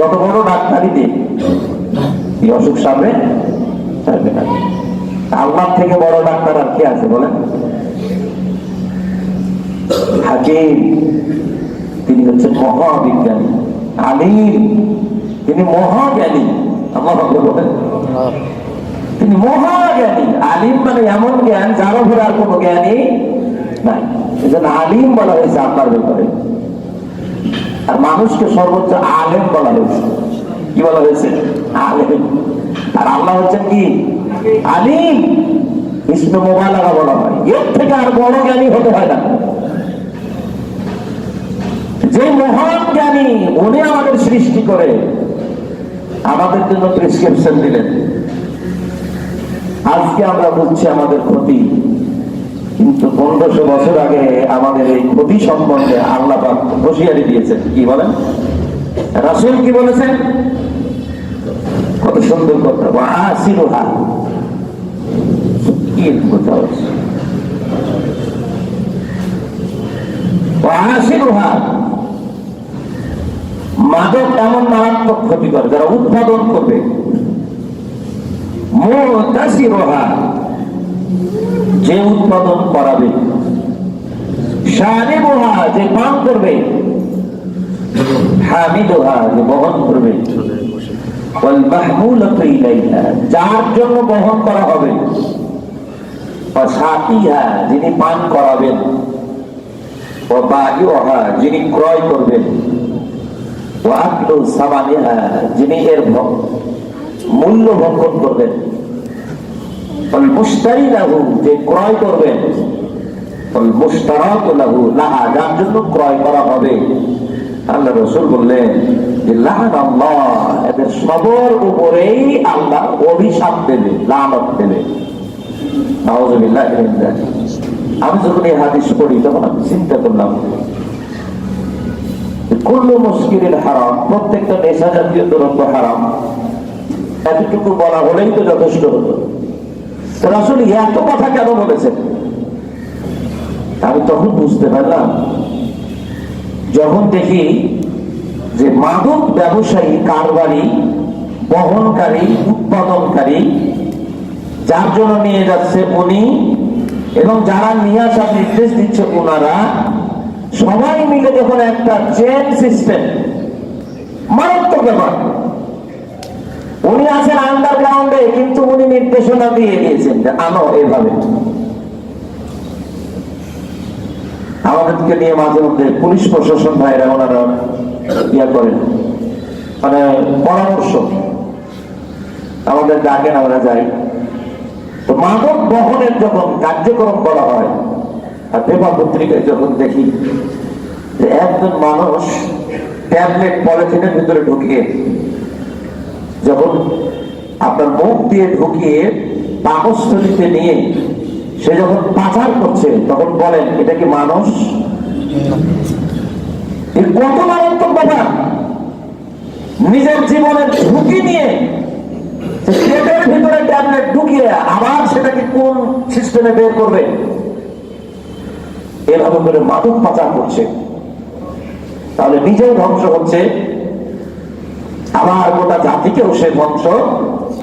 যত বড় ডাক্তারি দিন এই অসুখ সামনে? আল্লাহ থেকে বড় ডাক্তার আর কে আছে বলেন? তিনি হচ্ছেন মহাবিজ্ঞানী। আলিম, তিনি মহাজ্ঞানী। আমার তিনি মহাজ্ঞানী। আলিম মানে এমন জ্ঞান যার উপরে আর কোনো জ্ঞানী নাই। আলিম বলা হয়েছে আপনার ব্যাপারে। আর মানুষকে সর্বোচ্চ আলেম বলা হয়েছে। কি বলা হয়েছে? আলেম। আর আল্লাহ হচ্ছেন কি? আলিম। বলা হয়। এর থেকে আর বড় জ্ঞানী হতে হয় না। যে মহান জ্ঞানী, উনি আমাদের সৃষ্টি করে। আমাদের জন্য প্রেসক্রিপশন দিলেন। আজকে আমরা বুঝছি আমাদের ক্ষতি। কিন্তু পনেরোশো বছর আগে আমাদের এই ক্ষতি সম্বন্ধে আল্লাহ হুঁশিয়ারি দিয়েছেন। কি বলেন? রাসুল কি বলেছেন? কত সুন্দর কথা। মাদক এমন মারাত্মক ক্ষতিকর, যারা উৎপাদন করবে। মুতাসিরুহা। যে উৎপাদন করাবে যে পান করবে বহন যার জন্য বহন করা হবে যিনি পান করাবেন, ওয়া বাইউহা যিনি ক্রয় করবেন আকলু সামানিহা, যিনি এর মূল্য ভক্ষণ করবেন। মুশতারি লাহু যে ক্রয় করবেন ওয়াল মুশতারাত লাহু লাহা যার জন্য ক্রয় করা হবে। আল্লাহ রসুল বললেন যে, লাহান আল্লাহ, এদের সবর উপরেই আল্লাহ অভিশাপ দেবে, লানত দেবে। আমি যখন এই হাদিস পড়ি, তখন আমি চিন্তা করলাম কুল্লু মুশকিলের হারাম, প্রত্যেকটা নেশা জাতীয় দ্রব্য হারাম। এতটুকু বলা হলেই তো যথেষ্ট হতো। তো আসলে এত কথা কেন বলেছেন আমি তখন বুঝতে পারলাম, যখন দেখি যে মাদক ব্যবসায়ী, কারবারি, বহনকারী, উৎপাদনকারী, যার জন্য নিয়ে যাচ্ছে উনি এবং যারা নিয়ে আসার নির্দেশ দিচ্ছে ওনারা সবাই মিলে যখন একটা চেন সিস্টেম মারাত্মক ব্যাপার। উনি আছেন আন্ডারগ্রাউন্ডে কিন্তু উনি নির্দেশনা দিয়ে দিয়েছেন যে আনো এভাবে। আমাদেরকে নিয়ে মাঝে মধ্যে পুলিশ প্রশাসন ভাইরা ওনারা ইয়া করেন। মানে পরামর্শ। আমাদের ডাকেন আমরা যাই তো মাদক বহনের যখন কার্যক্রম করা হয়, আর পেপার পত্রিকায় যখন দেখি যে একজন মানুষ ট্যাবলেট পলিথিনের ভিতরে ঢুকিয়ে যখন আপনার মুখ দিয়ে ঢুকিয়ে পাকস্থলিতে নিয়ে সে যখন পাচার করছে, তখন বলেন, এটা কি মানুষ? কত মারাত্মক ব্যাপার। নিজের জীবনের ঝুঁকি নিয়ে পেটের ভিতরে ট্যাবলেট ঢুকিয়ে আবার সেটাকে কোন সিস্টেমে বের করবে? এভাবে করে মাদক পাচার করছে। তাহলে নিজেও ধ্বংস হচ্ছে। আমার গোটা জাতিকেও সে বংশ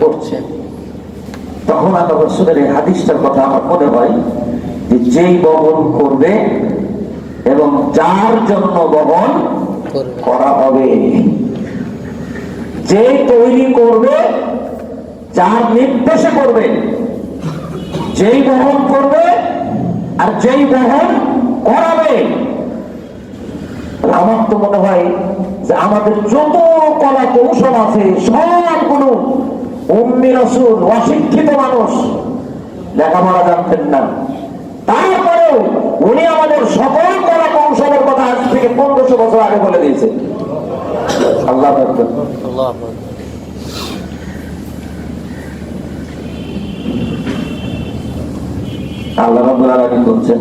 করছে তখন আল্লাহ রসুলের এই হাদিসটার কথা আমার মনে হয় যে যেই বহন করবে এবং যার জন্য বহন। করা হবে যে তৈরি করবে যার নির্দেশে করবে যেই বহন করবে আর যেই বহন করাবে আমার তো মনে হয় যে আমাদের যত কলা কৌশল আছে, সবগুলো অম্মি রসুল, অশিক্ষিত মানুষ লেখাপড়া জানতেন না তারপরেও উনি আমাদের সকল কলা কৌশলের কথা আজ থেকে পনেরোশো বছর আগে বলে দিয়েছে আল্লাহ। আল্লাহ বলছেন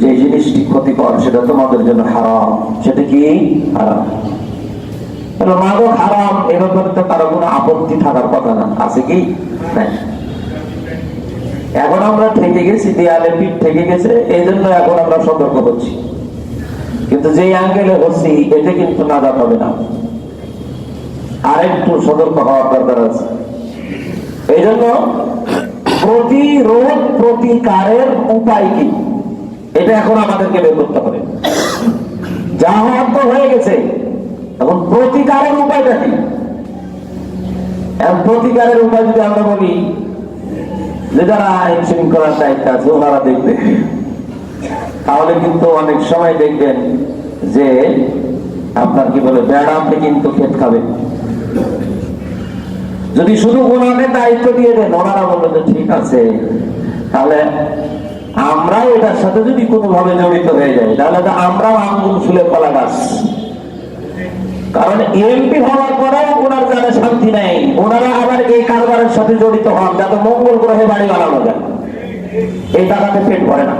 যে জিনিসটি ক্ষতিকর, সেটা তোমাদের জন্য হারাম। সেটা কি? হারাম। আপত্তি থাকার কথা না। এখন আমরা সতর্ক কিন্তু হচ্ছি কিন্তু হবে না। আরেকটু সতর্ক হওয়ার দরকার আছে। এই জন্য প্রতিরোধ প্রতিকারের উপায় কি? এটা এখন আমাদেরকে বের করতে হবে। যা হওয়ার তো হয়ে গেছে। এখন প্রতিকারের উপায়টা কি? প্রতিকারের উপায় যদি আমরা বলি, যে যারা আইন শৃঙ্খলার দায়িত্ব আছে, ওনারা দেখবে। তাহলে কিন্তু অনেক সময় দেখবেন যে আপনার কি বলে বেড়াতে কিন্তু ক্ষেত খাবে। যদি শুধু ওনাকে দায়িত্ব দিয়ে দেন, ওনারা বলল যে ঠিক আছে, তাহলে আমরা এটার সাথে যদি কোনোভাবে জড়িত হয়ে যাই, তাহলে তো আমরাও আঙ্গুল ফুলে কলা গাছ। কারণ এমপি হওয়ার পরেও ওনার জানে শান্তি নেই। ওনারা আবার এই কারবারের সাথে জড়িত হন, যাতে মঙ্গল গ্রহে বাড়ি বানানো যায়। এই টাকাতে পেট ভরে না।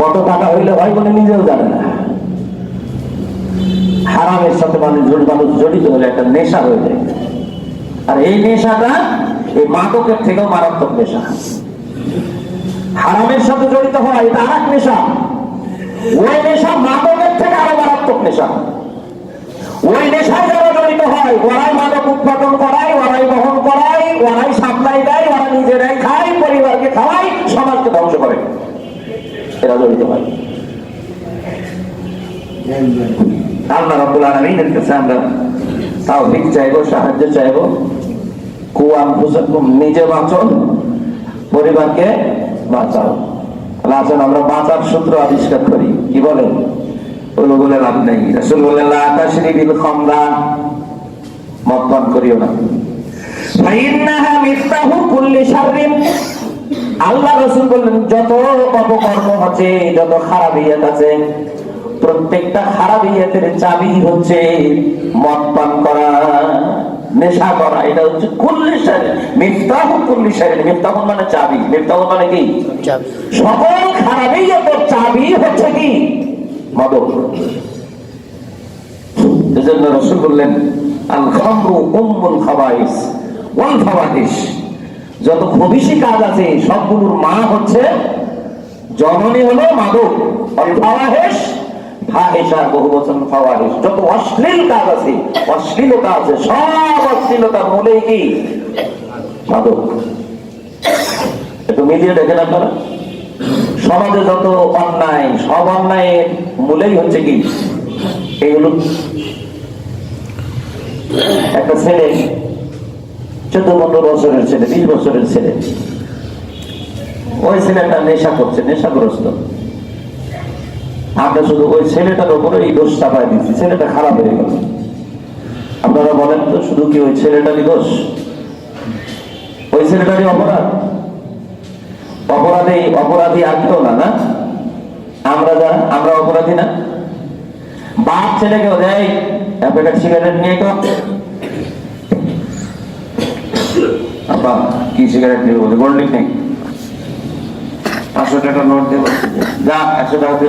কত টাকা হইলে হয় বলে নিজেও জানে না। হারামের সাথে মানুষ জড়িত মানুষ জড়িত হলে একটা নেশা হয়ে যায়। আর এই নেশাটা এই মাদকের থেকেও মারাত্মক নেশা। হারামের সাথে জড়িত হওয়া এটা আর এক নেশা। ওই নেশা মাদকের থেকে আরও মারাত্মক নেশা। ওই নেশায় যারা জড়িত হয়, ওরাই মাদক উৎপাদন করায়, ওরাই বহন করায়, ওরাই সাপ্লাই দেয়, ওরা নিজেরাই খায়, পরিবারকে খাওয়ায়, সমাজকে ধ্বংস করে। এরা জড়িত হয়। আল্লাহ রাব্বুল আলামিনের কাছে আমরা তাওফিক চাইব, সাহায্য চাইব। ফুসাকুম নিজে পরিবারকে বাঁচাও। আসুন আমরা বাঁচার সূত্র আবিষ্কার করি। কি বলেন? মদ করিও না। আল্লাহ রসুল বললেন, যত অপকর্ম আছে, যত খারাপ ইয়েত আছে প্রত্যেকটা খারাপ ইয়েতের চাবি হচ্ছে মদ পান করা নেশা করা। এটা হচ্ছে কুল্লি শারীর মিফতাহ কুল্লি শারীর। মিফতাহ মানে চাবি। মিফতাহ মানে কি? সকল খারাপ ইয়েতের চাবি হচ্ছে কি? মাদক এজন্য রসুল বললেন আল খামরু উম্মুল খাবাইস ওয়াল ফাওয়াহিশ। যত খবিশি কাজ আছে সবগুলোর মা হচ্ছে জননী হলো মাদক। অল ফাওয়াহিশ একটু সমাজে যত অন্যায়, সব অন্যায়ের মূলেই হচ্ছে কি? এগুলো। একটা ছেলে, চোদ্দ পনেরো বছরের ছেলে, বিশ বছরের ছেলে। ওই ছেলেটা নেশা করছে, নেশাগ্রস্ত। আমরা শুধু ওই ছেলেটার উপরে এই দোষ চাপাই দিচ্ছি ছেলেটা খারাপ হয়ে গেল আপনারা বলেন তো, শুধু কি ওই ছেলেটারই দোষ? ওই ছেলেটারই অপরাধ? অপরাধী অপরাধী আর কেউ না না? আমরা যারা আমরা অপরাধী না? বাপ ছেলেকেও দেয় প্যাকেট সিগারেট নিয়ে তো আপা কি সিগারেট নিয়ে বলে গোল্ড নেই। পাঁচশো টাকা নোট দেবো। যা, একশো টাকা তুই